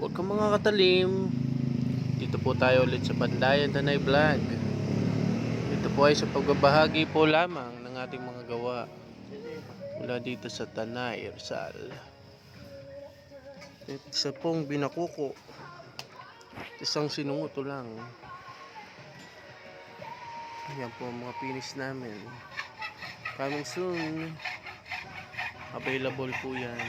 Huwag kang mga katalim. Dito po tayo ulit sa Pandayan Tanay Vlog. Ito po ay sa pagbabahagi po lamang ng ating mga gawa mula dito sa Tanay, Rizal. At isa pong binakuko. Isang sinuto lang. Yan po ang mga finish namin. Coming soon. Available po yan.